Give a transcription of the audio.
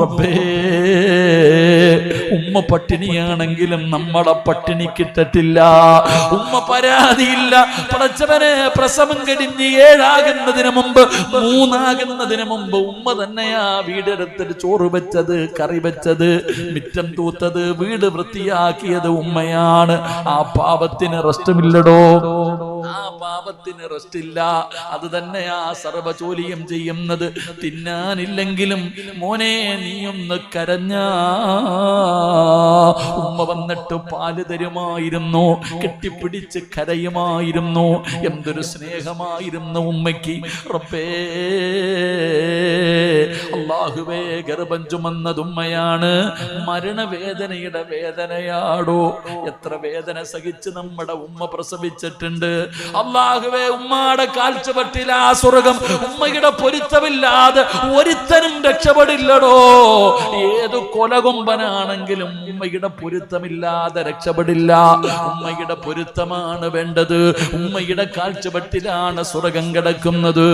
റബ്ബേ ഉമ്മ പട്ടിണിയാണെങ്കിലും നമ്മളെ പട്ടിണി കിട്ടത്തില്ല. ഉമ്മ പരാതിയില്ല. പടച്ചവനെ പ്രസവം കഴിഞ്ഞ് ഏഴാകുന്നതിന് മുമ്പ് മൂന്നാകുന്നതിന് മുമ്പ് ഉമ്മ തന്നെയാ വീടെടുത്തിട്ട് ചോറ് വെച്ചത് കറി വെച്ചത് മിറ്റം തൂത്തത് വീട് വൃത്തിയാക്കിയത് ഉമ്മയാണ്. ആ പാപത്തിന് റെസ്റ്റുമില്ലടോ പാപത്തിന് റെസ്റ്റ് ഇല്ല അത് തന്നെയാ സർവജോലിയും ചെയ്യുന്നത്. തിന്നാനില്ലെങ്കിലും മോനെ നീയൊന്ന് കരഞ്ഞ. ഉമ്മ വന്നിട്ട് പാൽ തരുമായിരുന്നു. കെട്ടിപ്പിടിച്ച് കരയുമായിരുന്നു. എന്തൊരു സ്നേഹമായിരുന്നു ഉമ്മയ്ക്ക്. റബ്ബേ. അള്ളാഹുവേ ഗർഭം ചുമന്നതുമ്മയാണ്. മരണവേദനയുടെ വേദനയാടോ? എത്ര വേദന സഹിച്ച് നമ്മുടെ ഉമ്മ പ്രസവിച്ചിട്ടുണ്ട്. അള്ളാഹുവേ ഉമ്മയുടെ കാഴ്ചപ്പെട്ടില്ല ആ സ്വർഗം ഉമ്മയുടെ പൊരുത്തമില്ലാതെ ഒരുത്തനും രക്ഷപ്പെടില്ലടോ. ഏത് കൊലകൊമ്പനാണെങ്കിലും ഉമ്മയുടെ പൊരുത്തമില്ലാതെ രക്ഷപ്പെടില്ല. ഉമ്മയുടെ പൊരുത്തമാണ് വേണ്ടത്. ഉമ്മയുടെ കാഴ്ചപ്പെട്ടിലാണ് സ്വർഗം കിടക്കുന്നത്.